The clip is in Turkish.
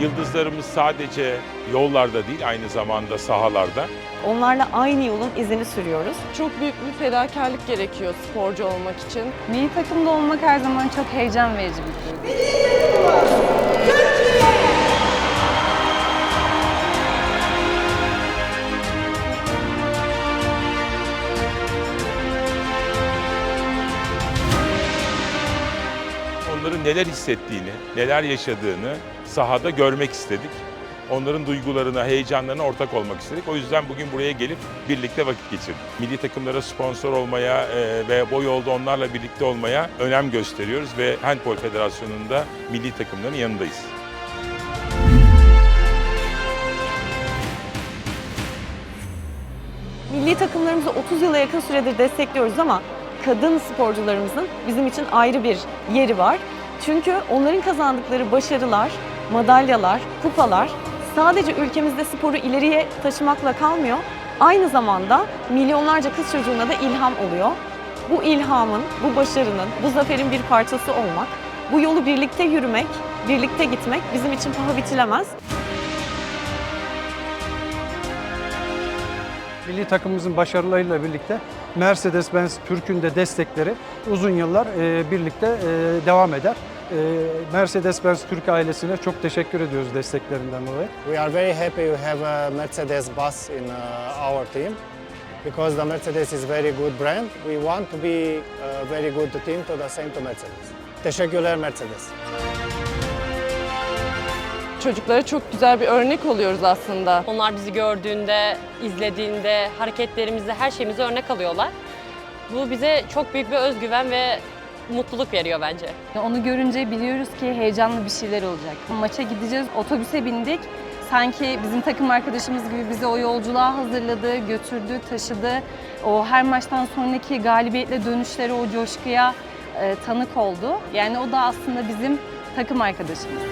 Yıldızlarımız sadece yollarda değil aynı zamanda sahalarda. Onlarla aynı yolun izini sürüyoruz. Çok büyük bir fedakarlık gerekiyor sporcu olmak için. Milli takımda olmak her zaman çok heyecan verici bir duygu. Onların neler hissettiğini, neler yaşadığını sahada görmek istedik. Onların duygularına, heyecanlarına ortak olmak istedik. O yüzden bugün buraya gelip birlikte vakit geçirdik. Milli takımlara sponsor olmaya e, ve bu yolda onlarla birlikte olmaya önem gösteriyoruz ve Handball Federasyonu'nda milli takımların yanındayız. Milli takımlarımızı 30 yıla yakın süredir destekliyoruz ama kadın sporcularımızın bizim için ayrı bir yeri var. Çünkü onların kazandıkları başarılar, madalyalar, kupalar sadece ülkemizde sporu ileriye taşımakla kalmıyor. Aynı zamanda milyonlarca kız çocuğuna da ilham oluyor. Bu ilhamın, bu başarının, bu zaferin bir parçası olmak, bu yolu birlikte yürümek, birlikte gitmek bizim için paha biçilemez. Milli takımımızın başarılarıyla birlikte Mercedes-Benz Türk'ün de destekleri uzun yıllar e, birlikte e, devam eder. E, Mercedes-Benz Türk ailesine çok teşekkür ediyoruz desteklerinden dolayı. We are very happy to have a Mercedes bus in uh, our team because the Mercedes is very good brand. We want to be a very good team to the same to Mercedes. Teşekkürler Mercedes. Çocuklara çok güzel bir örnek oluyoruz aslında. Onlar bizi gördüğünde, izlediğinde, hareketlerimizde her şeyimize örnek alıyorlar. Bu bize çok büyük bir özgüven ve mutluluk veriyor bence. Onu görünce biliyoruz ki heyecanlı bir şeyler olacak. Maça gideceğiz, otobüse bindik. Sanki bizim takım arkadaşımız gibi bizi o yolculuğa hazırladı, götürdü, taşıdı. O her maçtan sonraki galibiyetle dönüşleri, o coşkuya e, tanık oldu. Yani o da aslında bizim takım arkadaşımız.